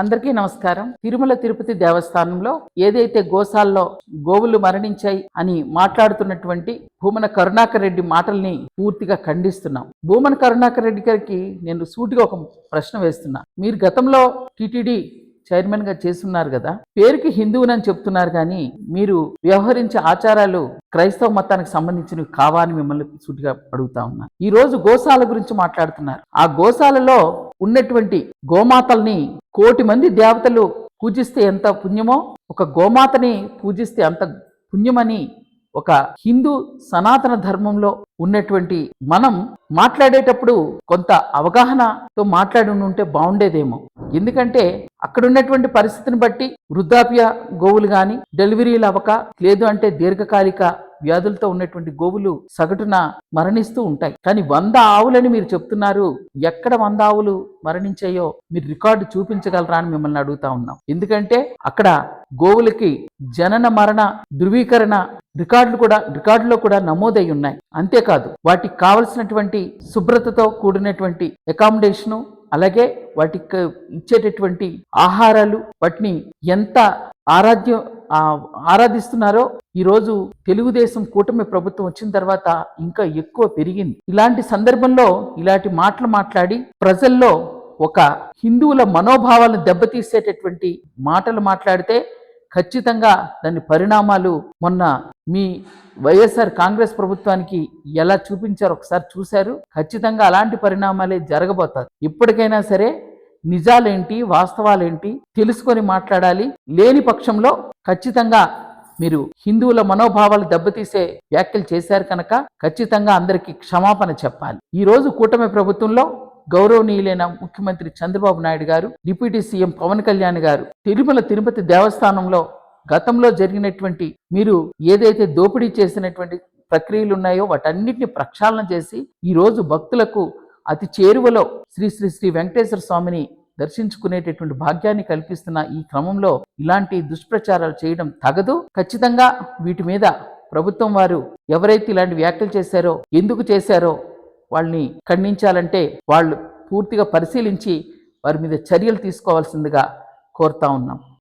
అందరికీ నమస్కారం. తిరుమల తిరుపతి దేవస్థానంలో ఏదైతే గోశాల్లో గోవులు మరణించాయి అని మాట్లాడుతున్నటువంటి భూమన కరుణాకర్ రెడ్డి మాటల్ని పూర్తిగా ఖండిస్తున్నాం. భూమన కరుణాకర్ రెడ్డి గారికి నేను సూటిగా ఒక ప్రశ్న వేస్తున్నా. మీరు గతంలో టిటిడి చైర్మన్గా చేస్తున్నారు కదా. పేరుకి హిందువునని చెప్తున్నారు కానీ మీరు వ్యవహరించే ఆచారాలు క్రైస్తవ మతానికి సంబంధించినవి కావాలని మిమ్మల్ని సూటిగా అడుగుతా ఉన్నా. ఈ రోజు గోశాల గురించి మాట్లాడుతున్నారు. ఆ గోశాలలో ఉన్నటువంటి గోమాతల్ని కోటి మంది దేవతలు పూజిస్తే ఎంత పుణ్యమో ఒక గోమాతని పూజిస్తే అంత పుణ్యమని ఒక హిందూ సనాతన ధర్మంలో ఉన్నటువంటి మనం మాట్లాడేటప్పుడు కొంత అవగాహనతో మాట్లాడి ఉంటే బాగుండేదేమో. ఎందుకంటే అక్కడ ఉన్నటువంటి పరిస్థితిని బట్టి వృద్ధాప్య గోవులు కానీ డెలివరీలు అవ్వక లేదు అంటే దీర్ఘకాలిక వ్యాధులతో ఉన్నటువంటి గోవులు సగటున మరణిస్తూ ఉంటాయి. కానీ వంద ఆవులని మీరు చెప్తున్నారు ఎక్కడ వంద ఆవులు మరణించాయో మీరు రికార్డు చూపించగలరా అని మిమ్మల్ని అడుగుతా ఉన్నాం. ఎందుకంటే అక్కడ గోవులకి జనన మరణ ధృవీకరణ రికార్డులు కూడా రికార్డులో కూడా నమోదై ఉన్నాయి. అంతేకాదు వాటికి కావలసినటువంటి శుభ్రతతో కూడినటువంటి అకామిడేషను అలాగే వాటికి ఇచ్చేటటువంటి ఆహారాలు వాటిని ఎంత ఆరాధ్యం ఆరాధిస్తున్నారో ఈరోజు తెలుగుదేశం కూటమి ప్రభుత్వం వచ్చిన తర్వాత ఇంకా ఎక్కువ పెరిగింది. ఇలాంటి సందర్భంలో ఇలాంటి మాటలు మాట్లాడి ప్రజల్లో ఒక హిందువుల మనోభావాలను దెబ్బతీసేటటువంటి మాటలు మాట్లాడితే ఖచ్చితంగా దాని పరిణామాలు మొన్న మీ వైఎస్ఆర్ కాంగ్రెస్ ప్రభుత్వానికి ఎలా చూపించారో ఒకసారి చూశారు. ఖచ్చితంగా అలాంటి పరిణామాలే జరగబోతారు ఇప్పటికైనా సరే నిజాలేంటి వాస్తవాలేంటి తెలుసుకొని మాట్లాడాలి. లేని పక్షంలో ఖచ్చితంగా మీరు హిందువుల మనోభావాలు దెబ్బతీసే వ్యాఖ్యలు చేశారు కనుక ఖచ్చితంగా అందరికీ క్షమాపణ చెప్పాలి. ఈరోజు కూటమి ప్రభుత్వంలో గౌరవనీయులైన ముఖ్యమంత్రి చంద్రబాబు నాయుడు గారు డిప్యూటీ సీఎం పవన్ కళ్యాణ్ గారు తిరుమల తిరుపతి దేవస్థానంలో గతంలో జరిగినటువంటి మీరు ఏదైతే దోపిడీ చేసినటువంటి ప్రక్రియలు ఉన్నాయో వాటన్నిటిని ప్రక్షాళన చేసి ఈరోజు భక్తులకు అతి చేరువలో శ్రీ శ్రీ శ్రీ వెంకటేశ్వర స్వామిని దర్శించుకునేటటువంటి భాగ్యాన్ని కల్పిస్తున్న ఈ క్రమంలో ఇలాంటి దుష్ప్రచారాలు చేయడం తగదు. ఖచ్చితంగా వీటి మీద ప్రభుత్వం వారు ఎవరైతే ఇలాంటి వ్యాఖ్యలు చేశారో ఎందుకు చేశారో వాళ్ళని ఖండించాలంటే వాళ్ళు పూర్తిగా పరిశీలించి వారి మీద చర్యలు తీసుకోవాల్సిందిగా కోరుతా ఉన్నాం.